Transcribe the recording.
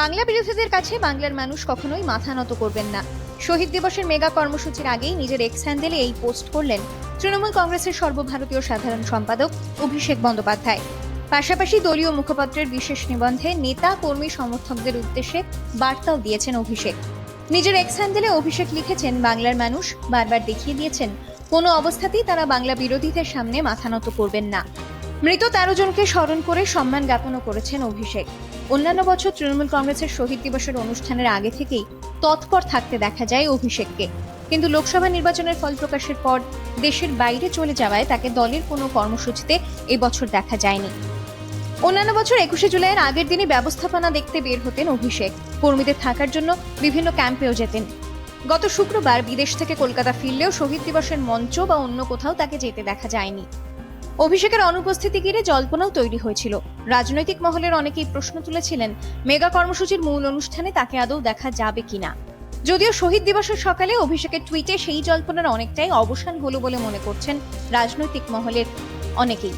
বাংলা বিরোধীদের কাছে বাংলার মানুষ কখনোই মাথা নত করবেন না। শহীদ দিবসের মেগা কর্মসূচির আগেই নিজের এক্স হ্যান্ডেলে এই পোস্ট করলেন তৃণমূল কংগ্রেসের সর্বভারতীয় সাধারণ সম্পাদক অভিষেক বন্দ্যোপাধ্যায়। পাশাপাশি দলীয় মুখপাত্রের বিশেষ নিবন্ধে নেতা, কর্মী, সমর্থকদের উদ্দেশ্যে বার্তাও দিয়েছেন অভিষেক। নিজের এক্স হ্যান্ডেলে অভিষেক লিখেছেন, বাংলার মানুষ বারবার দেখিয়ে দিয়েছেন, কোনো অবস্থাতেই তারা বাংলা বিরোধীদের সামনে মাথা নত করবেন না। মৃত তেরো জনকে স্মরণ করে সম্মান জ্ঞাপনও করেছেন অভিষেক। অন্যান্য বছর তৃণমূল কংগ্রেসের শহীদ দিবসের অনুষ্ঠানের আগে থেকেই তৎপর থাকতে দেখা যায় অভিষেককে। কিন্তু লোকসভা নির্বাচনের ফল প্রকাশের পর দেশের বাইরে চলে যাওয়ায় তাকে দলের কোনো কর্মসূচিতে এবছর দেখা যায়নি। অন্যান্য বছর একুশে জুলাইয়ের আগের দিনই ব্যবস্থাপনা দেখতে বের হতেন অভিষেক। কর্মীদের থাকার জন্য বিভিন্ন ক্যাম্পেও যেতেন। গত শুক্রবার বিদেশ থেকে কলকাতা ফিরলেও শহীদ দিবসের মঞ্চ বা অন্য কোথাও তাকে যেতে দেখা যায়নি। অভিষেকের অনুপস্থিতি ঘিরে জল্পনাও তৈরি হয়েছিল। রাজনৈতিক মহলের অনেকেই প্রশ্ন তুলেছিলেন, মেগা কর্মসূচির মূল অনুষ্ঠানে তাকে আদৌ দেখা যাবে কিনা? যদিও শহীদ দিবসের সকালে অভিষেকের টুইটে সেই জল্পনার অনেকটাই অবসান হলো বলে মনে করছেন রাজনৈতিক মহলের অনেকেই।